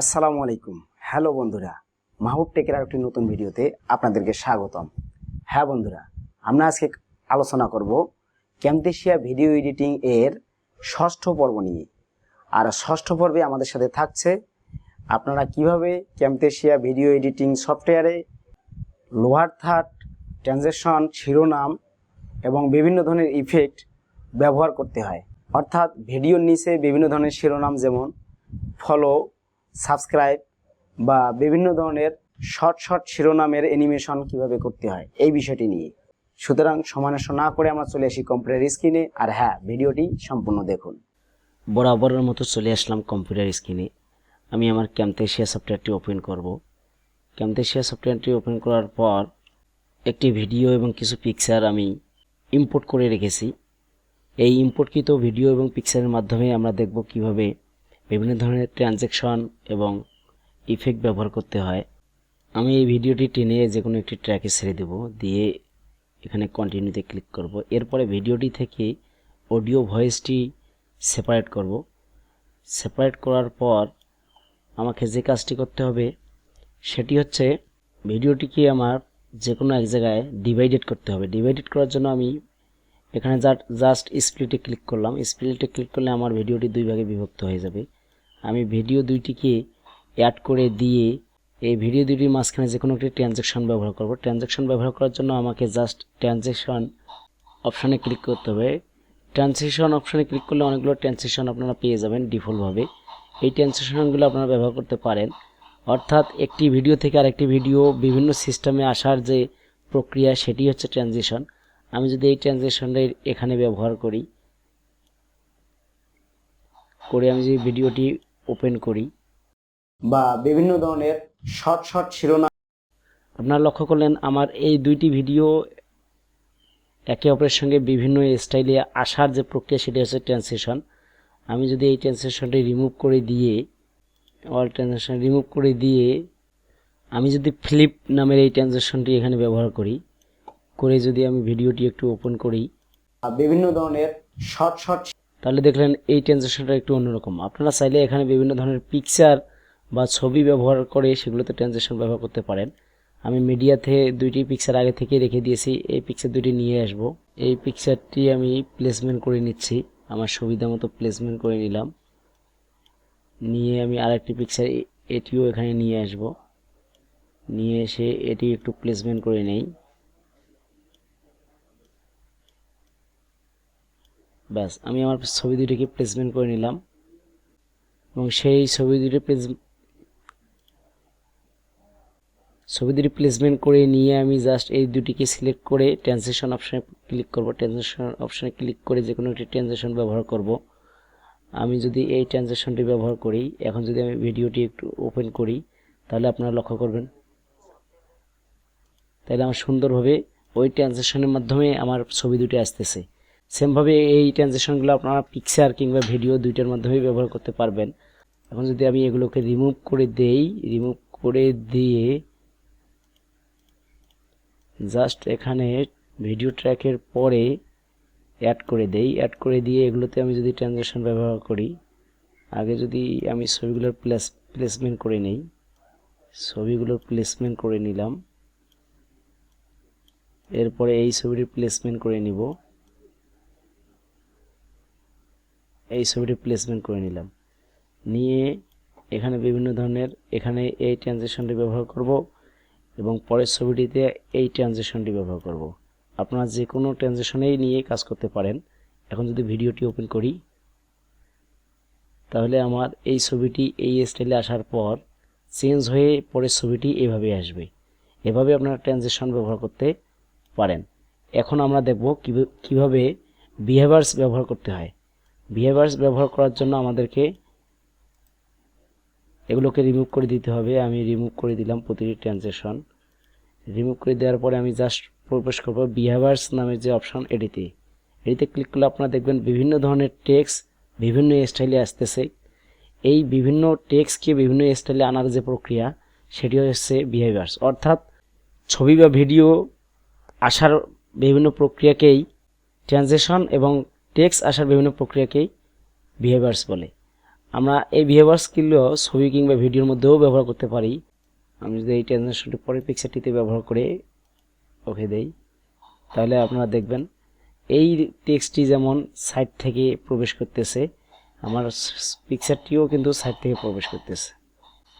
আসসালামু আলাইকুম। হ্যালো বন্ধুরা, মাহবুব টেকের একটি নতুন ভিডিওতে আপনাদেরকে স্বাগতম। হ্যাঁ বন্ধুরা, আমরা আজকে আলোচনা করব ক্যামতেশিয়া ভিডিও এডিটিং এর ষষ্ঠ পর্ব নিয়ে। আর ষষ্ঠ পর্বে আমাদের সাথে থাকছে আপনারা কীভাবে ক্যামতেশিয়া ভিডিও এডিটিং সফটওয়্যারে লোহার থার্ড ট্রানজেকশন, শিরোনাম এবং বিভিন্ন ধরনের ইফেক্ট ব্যবহার করতে হয়। অর্থাৎ ভিডিওর নিচে বিভিন্ন ধরনের শিরোনাম যেমন, ফলো সাবস্ক্রাইব বা বিভিন্ন ধরনের শর্ট শর্ট শিরোনামের অ্যানিমেশন কীভাবে করতে হয়, এই বিষয়টি নিয়ে। সুতরাং সমানস্য না করে আমরা চলে আসি কম্পিউটার স্ক্রিনে আর হ্যাঁ ভিডিওটি সম্পূর্ণ দেখুন। বরাবরের মতো চলে আসলাম কম্পিউটার স্ক্রিনে আমি আমার ক্যামতেশিয়া সফটওয়্যারটি ওপেন করব। ক্যামতেশিয়া সফটওয়্যারটি ওপেন করার পর একটি ভিডিও এবং কিছু পিকচার আমি ইম্পোর্ট করে রেখেছি। এই ইম্পোর্টকৃত ভিডিও এবং পিকচারের মাধ্যমে আমরা দেখব কীভাবে বিভিন্ন ধরনের ট্রানজ্যাকশন এবং ইফেক্ট ব্যবহার করতে হয়। আমি এই ভিডিওটি টেনে যে কোনো একটি ট্র্যাকে ছেড়ে দেব, দিয়ে এখানে কন্টিনিউতে ক্লিক করব। এরপরে ভিডিওটি থেকে অডিও ভয়েসটি সেপারেট করব। সেপারেট করার পর আমাকে যে কাজটি করতে হবে, সেটি হচ্ছে ভিডিওটিকে আমার যে কোনো এক জায়গায় ডিভাইডেড করতে হবে। ডিভাইডেড করার জন্য আমি এখানে জাস্ট স্প্লিটে ক্লিক করলাম। স্প্লিটে ক্লিক করলে আমার ভিডিওটি দুই ভাগে বিভক্ত হয়ে যাবে। আমি ভিডিও দুইটিকে অ্যাড করে দিয়ে এই ভিডিও দুইটির মাঝখানে যে কোনো একটি ট্রানজ্যাকশন ব্যবহার করব। ট্রানজ্যাকশন ব্যবহার করার জন্য আমাকে জাস্ট ট্রানজ্যাকশন অপশানে ক্লিক করতে হবে। ট্রান্সলেশন অপশানে ক্লিক করলে অনেকগুলো ট্রান্সলেশন আপনারা পেয়ে যাবেন ডিফল্টভাবে। এই ট্রান্সলেশনগুলো আপনারা ব্যবহার করতে পারেন। অর্থাৎ একটি ভিডিও থেকে আরেকটি ভিডিও বিভিন্ন সিস্টেমে আসার যে প্রক্রিয়া, সেটি হচ্ছে ট্রানজিশন আমি যদি এই ট্রানজেকশনটা এখানে ব্যবহার করি, করে আমি যদি ভিডিওটি ওপেন করি। বা বিভিন্ন ধরনের শর্ট শর্ট শিরোনাম। আপনারা লক্ষ্য করলেন আমার এই দুইটি ভিডিও একে অপরের সঙ্গে বিভিন্ন স্টাইলে আসার যে প্রক্রিয়া সেটি হচ্ছে ট্রান্সলেশন আমি যদি এই ট্রান্সলেশনটি রিমুভ করে দিয়ে অল ট্রান্সলেশন রিমুভ করে দিয়ে আমি যদি ফ্লিপ নামের এই ট্রানজেকশনটি এখানে ব্যবহার করি করে যদি আমি ভিডিওটি একটু ওপেন করি। বিভিন্ন ধরনের শর্ট শর্ট তাহলে দেখলেন এই ট্রানজেকশনটা একটু অন্যরকম। আপনারা চাইলে এখানে বিভিন্ন ধরনের পিকচার বা ছবি ব্যবহার করে সেগুলোতে ট্রানজেকশন ব্যবহার করতে পারেন। আমি মিডিয়াতে দুইটি পিকচার আগে থেকে রেখে দিয়েছি। এই পিকচার দুটি নিয়ে আসব। এই পিকচারটি আমি প্লেসমেন্ট করে নিচ্ছি। আমার সুবিধা মতো প্লেসমেন্ট করে নিলাম। নিয়ে আমি আরেকটি পিকচার এটিও এখানে নিয়ে আসব। নিয়ে এসে এটি একটু প্লেসমেন্ট করে নেই। ব্যাস, আমি আমার ছবি দুটিকে প্লেসমেন্ট করে নিলাম। এবং সেই ছবি দুটি প্লেস ছবি দুটি প্লেসমেন্ট করে নিয়ে আমি জাস্ট এই দুটিকে সিলেক্ট করে ট্রানজেকশন অপশানে ক্লিক করব। ট্রানজেকশন অপশানে ক্লিক করে যে কোনো একটি ট্রানজেকশন ব্যবহার করব। আমি যদি এই ট্রানজেকশনটি ব্যবহার করি, এখন যদি আমি ভিডিওটি একটু ওপেন করি, তাহলে আপনারা লক্ষ্য করবেন। তাহলে আমার সুন্দরভাবে ওই ট্রানজেকশনের মাধ্যমে আমার ছবি দুটি আসতেছে। সেমভাবে এই ট্রানজেকশনগুলো আপনারা পিকচার কিংবা ভিডিও দুইটার মাধ্যমে ব্যবহার করতে পারবেন। এখন যদি আমি এগুলোকে রিমুভ করে দেই রিমুভ করে দিয়ে জাস্ট এখানে ভিডিও ট্র্যাকের পরে অ্যাড করে দেই। অ্যাড করে দিয়ে এগুলোতে আমি যদি ট্রানজেকশন ব্যবহার করি, আগে যদি আমি ছবিগুলোর প্লেস প্লেসমেন্ট করে নেই, ছবিগুলোর প্লেসমেন্ট করে নিলাম। এরপরে এই ছবিটির প্লেসমেন্ট করে নিব। এই ছবিটি প্লেসমেন্ট করে নিলাম। নিয়ে এখানে বিভিন্ন ধরনের এখানে এই ট্রানজেকশনটি ব্যবহার করব এবং পরের ছবিটিতে এই ট্রানজেকশনটি ব্যবহার করব। আপনারা যে কোনো ট্রানজেকশনেই নিয়ে কাজ করতে পারেন। এখন যদি ভিডিওটি ওপেন করি, তাহলে আমার এই ছবিটি এই স্টাইলে আসার পর চেঞ্জ হয়ে পরের ছবিটি এভাবে আসবে। এভাবে আপনারা ট্রানজেকশন ব্যবহার করতে পারেন। এখন আমরা দেখব কীভাবে বিহেভার্স ব্যবহার করতে হয়। বিহেভিয়ার্স ব্যবহার করার জন্য আমাদেরকে এগুলোকে রিমুভ করে দিতে হবে। আমি রিমুভ করে দিলাম প্রতিটি ট্রানজেকশন রিমুভ করে দেওয়ার পরে আমি জাস্ট প্রবেশ করব বিহেভার্স নামের যে অপশন এটিতে। এটিতে ক্লিক করলে আপনারা দেখবেন বিভিন্ন ধরনের টেক্স বিভিন্ন স্টাইলে আসতেছে। এই বিভিন্ন টেক্সকে বিভিন্ন স্টাইলে আনার যে প্রক্রিয়া, সেটি হচ্ছে বিহেভিয়ার্স অর্থাৎ ছবি বা ভিডিও আসার বিভিন্ন প্রক্রিয়াকেই ট্রানজেকশন এবং টেক্স আসার বিভিন্ন প্রক্রিয়াকেই বিহেভিয়ার্স বলে। আমরা এই বিহেভিয়ার স্কিলও ছবি কিংবা ভিডিওর মধ্যেও ব্যবহার করতে পারি। আমি যদি এই ট্রানজাকশনটি পরের পিকচারটিতে ব্যবহার করে ওকে দেই, তাহলে আপনারা দেখবেন এই টেক্সটটি যেমন সাইড থেকে প্রবেশ করতেছে, আমার পিকচারটিও কিন্তু সাইড থেকে প্রবেশ করতেছে।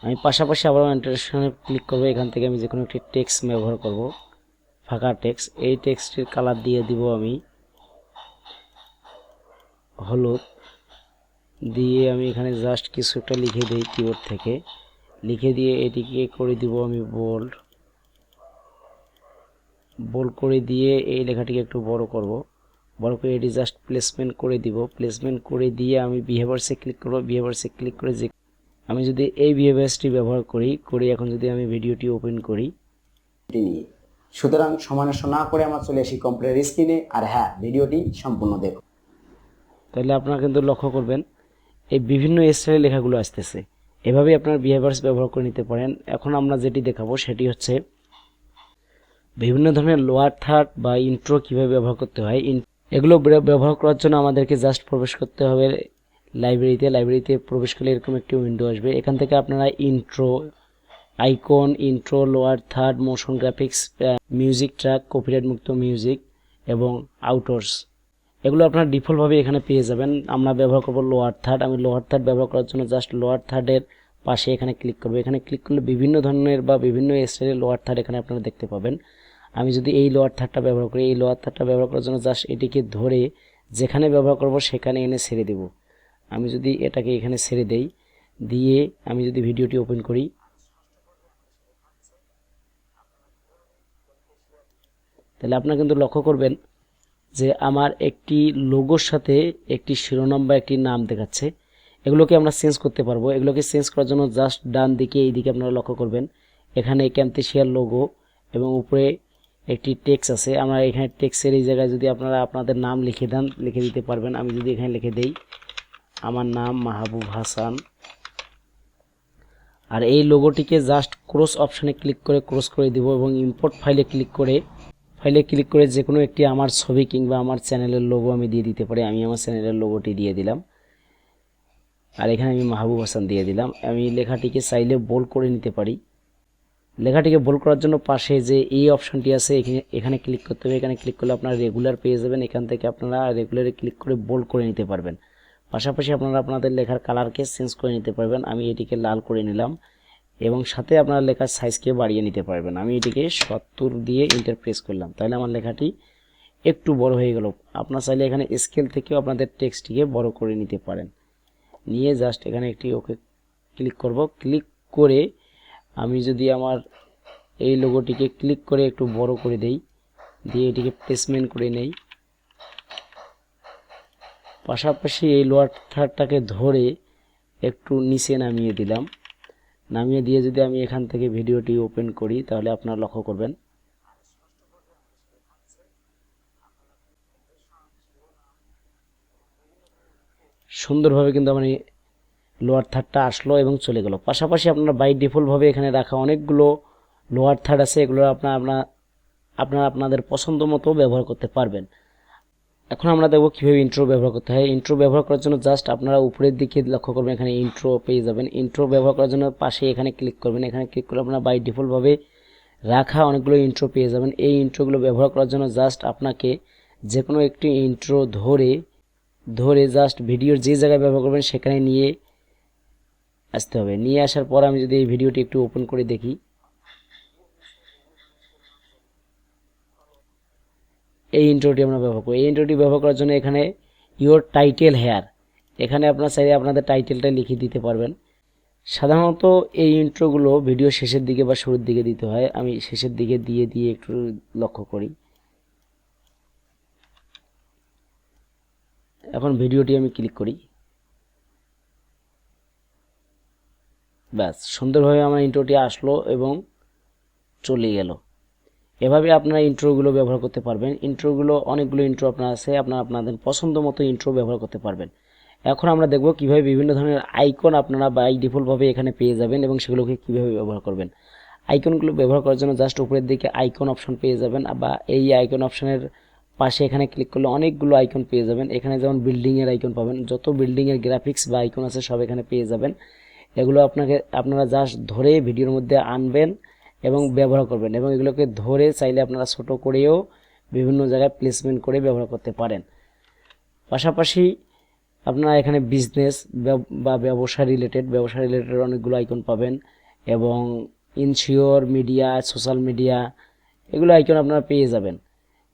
আমি পাশাপাশি আবার ইন্টারেকশনে ক্লিক করব, এখান থেকে আমি যে কোনো একটি টেক্সট ব্যবহার করব, ফাঁকা টেক্সট এই টেক্সটির কালার দিয়ে দিব আমি হলুদ দিয়ে আমি এখানে জাস্ট কিছু একটা লিখে দিই কিবোর্ড থেকে। লিখে দিয়ে এটিকে করে দিব আমি বোল্ড বোল্ড করে দিয়ে এই লেখাটিকে একটু বড় করব। বড় করে এটি জাস্ট প্লেসমেন্ট করে দিব। প্লেসমেন্ট করে দিয়ে আমি বিহেভিয়ার্সে ক্লিক করব। বিহেভিয়ার্সে ক্লিক করে যে আমি যদি এই বিহেভিয়ার্সটি ব্যবহার করি, করে এখন যদি আমি ভিডিওটি ওপেন করি। সুতরাং সমানস্য না করে আমার চলে আসি কম্পিউটার স্ক্রিনে আর হ্যাঁ ভিডিওটি সম্পূর্ণ দেখুন। তাহলে আপনারা কিন্তু লক্ষ্য করবেন, এই বিভিন্ন স্টাইলের লেখাগুলো আসতেছে। এভাবেই আপনার বিহেভিয়ার্স ব্যবহার করে নিতে পারেন। এখন আমরা যেটি দেখাবো সেটি হচ্ছে বিভিন্ন ধরনের লোয়ার থার্ড বা ইন্ট্রো কীভাবে ব্যবহার করতে হয়। এগুলো ব্যবহার করার জন্য আমাদেরকে জাস্ট প্রবেশ করতে হবে লাইব্রেরিতে লাইব্রেরিতে প্রবেশ করলে এরকম একটি উইন্ডো আসবে। এখান থেকে আপনারা intro icon intro lower third motion graphics music track copyright মুক্ত মিউজিক এবং আউটডোর্স এগুলো আপনার ডিফল্টভাবে এখানে পেয়ে যাবেন। আমরা ব্যবহার করব লোয়ার থার্ড আমি লোয়ার থার্ড ব্যবহার করার জন্য জাস্ট লোয়ার থার্ডের পাশে এখানে ক্লিক করব। এখানে ক্লিক করলে বিভিন্ন ধরনের বা বিভিন্ন স্টাইলের লোয়ার থার্ড এখানে আপনারা দেখতে পাবেন। আমি যদি এই লোয়ার থার্ডটা ব্যবহার করি, এই লোয়ার থার্ডটা ব্যবহার করার জন্য জাস্ট এটিকে ধরে যেখানে ব্যবহার করব সেখানে এনে ছেড়ে দেব। আমি যদি এটাকে এখানে ছেড়ে দেই, দিয়ে আমি যদি ভিডিওটি ওপেন করি, তাহলে আপনারা কিন্তু লক্ষ্য করবেন যে আমার একটি লোগোর সাথে একটি শিরোনাম বা একটি নাম দেখাচ্ছে। এগুলোকে আমরা চেঞ্জ করতে পারব। এগুলোকে চেঞ্জ করার জন্য জাস্ট ডান দিকে, এই দিকে আপনারা লক্ষ্য করবেন। এখানে ক্যাম্পেশিয়ার লোগো এবং উপরে একটি টেক্স আছে। আমরা এখানে টেক্সের এই জায়গায় যদি আপনারা আপনাদের নাম লিখে দেন, লিখে দিতে পারবেন। আমি যদি এখানে লিখে দেই, আমার নাম মাহবুব হাসান। আর এই লোগোটিকে জাস্ট ক্রস অপশানে ক্লিক করে ক্রস করে দিব এবং ইম্পোর্ট ফাইলে ক্লিক করে ফাইলে ক্লিক করে যে কোনো একটি আমার ছবি কিংবা আমার চ্যানেলের লোগো আমি দিয়ে দিতে পারি। আমি আমার চ্যানেলের লোগোটি দিয়ে দিলাম। আর এখানে আমি মাহবুব হাসান দিয়ে দিলাম। আমি লেখাটিকে চাইলে বোল করে নিতে পারি। লেখাটিকে বোল করার জন্য পাশে যে এই অপশনটি আছে, এখানে এখানে ক্লিক করতে হবে। এখানে ক্লিক করলে আপনারা রেগুলার পেয়ে যাবেন। এখান থেকে আপনারা রেগুলারে ক্লিক করে বোল্ড করে নিতে পারবেন। পাশাপাশি আপনারা আপনাদের লেখার কালারকে চেঞ্জ করে নিতে পারবেন। আমি এটিকে লাল করে নিলাম। এবং সাথে আপনার লেখার সাইজকে বাড়িয়ে নিতে পারবেন। আমি এটিকে সত্তর দিয়ে ইন্টার প্রেস করলাম। তাহলে আমার লেখাটি একটু বড় হয়ে গেল। আপনার চাইলে এখানে স্কেল থেকেও আপনাদের টেক্সটটিকে বড় করে নিতে পারেন। নিয়ে জাস্ট এখানে একটি ওকে ক্লিক করব। ক্লিক করে আমি যদি আমার এই লোগোটিকে ক্লিক করে একটু বড় করে দেই, দিয়ে এটিকে প্লেসমেন্ট করে নেই। পাশাপাশি এই লোয়ার থার্ডটাকে ধরে একটু নিচে নামিয়ে দিলাম। নামিয়ে দিয়ে যদি আমি এখান থেকে ভিডিওটি ওপেন করি, তাহলে আপনারা লক্ষ্য করবেন। সুন্দরভাবে কিন্তু আমার লোয়ার থার্ডটা আসলো এবং চলে গেল। পাশাপাশি আপনারা বাই ডিফল্টভাবে এখানে রাখা অনেকগুলো লোয়ার থার্ড আছে, এগুলো আপনার আপনার, আপনারা আপনাদের পছন্দ মতো ব্যবহার করতে পারবেন। এখন আমরা দেখব কীভাবে ইন্ট্রো ব্যবহার করতে হয়। ইন্ট্রো ব্যবহার করার জন্য জাস্ট আপনারা উপরের দিকে লক্ষ্য করবেন, এখানে ইন্ট্রো পেয়ে যাবেন। ইন্ট্রো ব্যবহার করার জন্য পাশে এখানে ক্লিক করবেন। এখানে ক্লিক করলে আপনারা বাই ডিফল্টভাবে রাখা অনেকগুলো ইন্ট্রো পেয়ে যাবেন। এই ইন্ট্রোগুলো ব্যবহার করার জন্য জাস্ট আপনাকে যে কোনো একটি ইন্ট্রো ধরে ধরে জাস্ট ভিডিওর যে জায়গায় ব্যবহার করবেন সেখানে নিয়ে আসতে হবে। নিয়ে আসার পর আমি যদি এই ভিডিওটি একটু ওপেন করে দেখি। এই ইন্ট্রোটি আমরা ব্যবহার করি এই ইন্ট্রোটি ব্যবহার করার জন্য এখানে ইওর টাইটেল হেয়ার এখানে আপনার চাইলে আপনাদের টাইটেলটা লিখে দিতে পারবেন। সাধারণত এই ইন্ট্রোগুলো ভিডিও শেষের দিকে বা শুরুর দিকে দিতে হয়। আমি শেষের দিকে দিয়ে দিয়ে একটু লক্ষ্য করি। এখন ভিডিওটি আমি ক্লিক করি। ব্যাস, সুন্দরভাবে আমার ইন্ট্রোটি আসলো এবং চলে গেল। এভাবে আপনারা ইন্ট্রোগুলো ব্যবহার করতে পারবেন। ইন্ট্রোগুলো অনেকগুলো ইন্ট্রো আপনার আছে, আপনারা আপনাদের পছন্দ মতো ইন্ট্রো ব্যবহার করতে পারবেন। এখন আমরা দেখব কীভাবে বিভিন্ন ধরনের আইকন আপনারা বাই ডিফল্টভাবে এখানে পেয়ে যাবেন এবং সেগুলোকে কীভাবে ব্যবহার করবেন। আইকনগুলো ব্যবহার করার জন্য জাস্ট উপরের দিকে আইকন অপশন পেয়ে যাবেন বা এই আইকন অপশনের পাশে এখানে ক্লিক করলে অনেকগুলো আইকন পেয়ে যাবেন। এখানে যেমন বিল্ডিংয়ের আইকন পাবেন, যত বিল্ডিংয়ের গ্রাফিক্স বা আইকন আছে সব এখানে পেয়ে যাবেন। এগুলো আপনাকে, আপনারা জাস্ট ধরে ভিডিওর মধ্যে আনবেন। এবং ব্যবহার করবেন এবং এগুলোকে ধরে চাইলে আপনারা ছোট করেও বিভিন্ন জায়গায় প্লেসমেন্ট করে ব্যবহার করতে পারেন। পাশাপাশি আপনারা এখানে বিজনেস বা ব্যবসা রিলেটেড ব্যবসা রিলেটেড অনেকগুলো আইকন পাবেন এবং ইনশিওর মিডিয়া সোশ্যাল মিডিয়া এগুলো আইকন আপনারা পেয়ে যাবেন।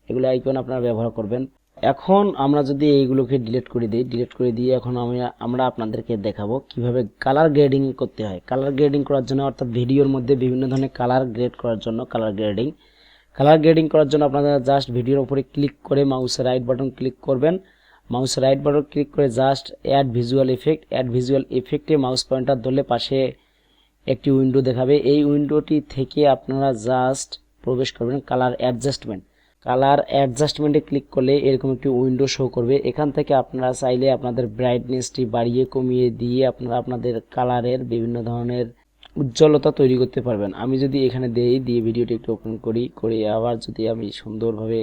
এগুলো আইকন আপনারা ব্যবহার করবেন। এখন আমরা যদি এইগুলোকে ডিলিট করে দিই ডিলিট করে দিয়ে এখন আমি, আমরা আপনাদেরকে দেখাবো কীভাবে কালার গ্রেডিং করতে হয়। কালার গ্রেডিং করার জন্য, অর্থাৎ ভিডিওর মধ্যে বিভিন্ন ধরনের কালার গ্রেড করার জন্য কালার গ্রেডিং কালার গ্রেডিং করার জন্য আপনারা জাস্ট ভিডিওর উপরে ক্লিক করে মাউসের রাইট বাটন ক্লিক করবেন। মাউস রাইট বাটন ক্লিক করে just add visual effect add visual এফেক্টে mouse pointer ধরলে পাশে একটি উইন্ডো দেখাবে। এই উইন্ডোটি থেকে আপনারা জাস্ট প্রবেশ করবেন কালার অ্যাডজাস্টমেন্ট কালার অ্যাডজাস্টমেন্টে ক্লিক করলে এরকম একটি উইন্ডো শো করবে। এখান থেকে আপনারা চাইলে আপনাদের ব্রাইটনেসটি বাড়িয়ে, কমিয়ে দিয়ে আপনারা আপনাদের কালারের বিভিন্ন ধরনের উজ্জ্বলতা তৈরি করতে পারবেন। আমি যদি এখানে দেই, দিয়ে ভিডিওটি একটু ওপেন করি, করে আবার যদি আমি সুন্দরভাবে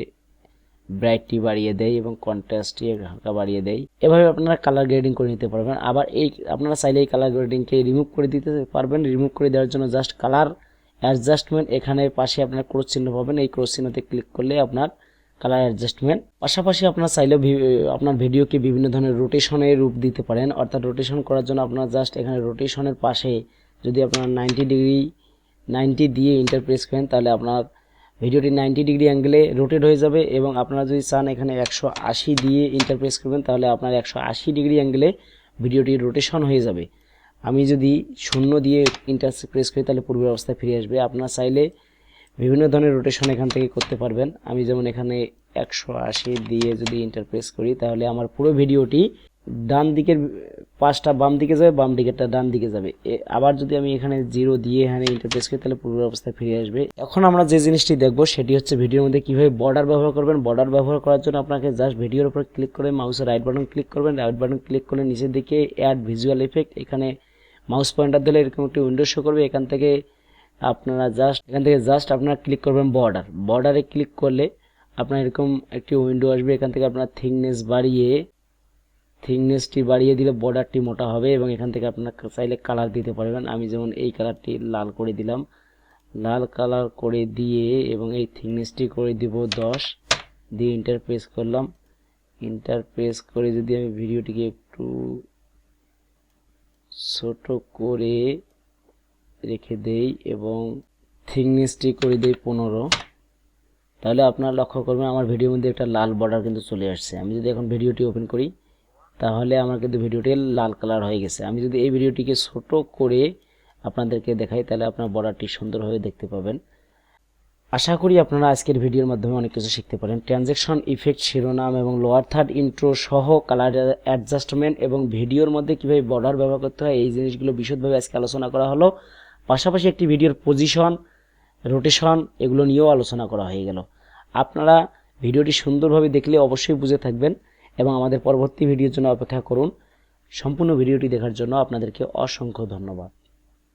ব্রাইটটি বাড়িয়ে দেয় এবং কন্ট্রাস্টটি হালকা বাড়িয়ে দেয় এভাবে আপনারা কালার গ্রেডিং করে নিতে পারবেন। আবার এই, আপনারা চাইলে এই কালার গ্রেডিংকে রিমুভ করে দিতে পারবেন। রিমুভ করে দেওয়ার জন্য জাস্ট কালার অ্যাডজাস্টমেন্ট এখানে পাশে আপনার ক্রস চিহ্ন পাবেন। এই ক্রস চিহ্নতে ক্লিক করলে আপনার কালার অ্যাডজাস্টমেন্ট। পাশাপাশি আপনার চাইলেও আপনার ভিডিওকে বিভিন্ন ধরনের রোটেশনে রূপ দিতে পারেন। অর্থাৎ রোটেশন করার জন্য আপনার জাস্ট এখানে রোটেশনের পাশে যদি আপনার নাইনটি ডিগ্রি নাইনটি দিয়ে ইন্টারপ্রেস করেন, তাহলে আপনার ভিডিওটি নাইনটি ডিগ্রি অ্যাঙ্গেলে রোটেট হয়ে যাবে এবং আপনারা যদি চান এখানে একশো আশি দিয়ে ইন্টারপ্রেস করবেন, তাহলে আপনার একশো আশি ডিগ্রি অ্যাঙ্গেলে ভিডিওটি রোটেশন হয়ে যাবে। আমি যদি শূন্য দিয়ে ইন্টারপ্রেস করি, তাহলে পূর্বের অবস্থায় ফিরে আসবে। আপনার চাইলে বিভিন্ন ধরনের রোটেশন এখান থেকে করতে পারবেন। আমি যেমন এখানে একশো আশি দিয়ে যদি ইন্টারপ্রেস করি, তাহলে আমার পুরো ভিডিওটি ডান দিকের পাঁচটা বাম দিকে যাবে, বাম দিকেরটা ডান দিকে যাবে। আবার যদি আমি এখানে জিরো দিয়ে এখানে ইন্টারপ্রেস করি, তাহলে পূর্বের অবস্থায় ফিরে আসবে। এখন আমরা যে জিনিসটি দেখব, সেটি হচ্ছে ভিডিওর মধ্যে কীভাবে বর্ডার ব্যবহার করবেন। বর্ডার ব্যবহার করার জন্য আপনাকে জাস্ট ভিডিওর উপর ক্লিক করে মাউসের রাইট বাটন ক্লিক করবেন। রাইট বাটন ক্লিক করলে নিচের দিকে অ্যাড ভিজুয়াল এফেক্ট এখানে মাউস পয়েন্টার দিলে এরকম একটি উইন্ডো শো করবে। এখান থেকে আপনারা জাস্ট এখান থেকে জাস্ট আপনারা ক্লিক করবেন বর্ডার বর্ডারে ক্লিক করলে আপনার এরকম একটি উইন্ডো আসবে। এখান থেকে আপনার থিকনেস বাড়িয়ে থিকনেসটি বাড়িয়ে দিলে বর্ডারটি মোটা হবে এবং এখান থেকে আপনার চাইলে কালার দিতে পারবেন। আমি যেমন এই কালারটি লাল করে দিলাম। লাল কালার করে দিয়ে এবং এই থিকনেসটি করে দিব দশ। দিয়ে ইন্টারপ্রেস করলাম। ইন্টারপ্রেস করে যদি আমি ভিডিওটিকে একটু ছোট করে রেখে দেই এবং থিকনেসটি করে দেই পনেরো, তাহলে আপনারা লক্ষ্য করবেন আমার ভিডিওর মধ্যে একটা লাল বর্ডার কিন্তু চলে আসছে। আমি যদি এখন ভিডিওটি ওপেন করি তাহলে আমার কিন্তু ভিডিওটি লাল কালার হয়ে গেছে। আমি যদি এই ভিডিওটিকে ছোট করে আপনাদেরকে দেখাই, তাহলে আপনার বর্ডারটি সুন্দরভাবে দেখতে পাবেন। আশা করি আপনারা আজকের ভিডিওর মাধ্যমে অনেক কিছু শিখতে পারেন। ট্রানজ্যাকশন ইফেক্ট শিরোনাম এবং লোয়ার থার্ড ইন্ট্রো সহ কালার অ্যাডজাস্টমেন্ট এবং ভিডিওর মধ্যে কীভাবে বর্ডার ব্যবহার করতে হয়, এই জিনিসগুলো বিশদভাবে আজকে আলোচনা করা হলো। পাশাপাশি একটি ভিডিওর পজিশন রোটেশন এগুলো নিয়েও আলোচনা করা হয়ে গেল। আপনারা ভিডিওটি সুন্দরভাবে দেখলে অবশ্যই বুঝে থাকবেন। এবং আমাদের পরবর্তী ভিডিওর জন্য অপেক্ষা করুন। সম্পূর্ণ ভিডিওটি দেখার জন্য আপনাদেরকে অসংখ্য ধন্যবাদ।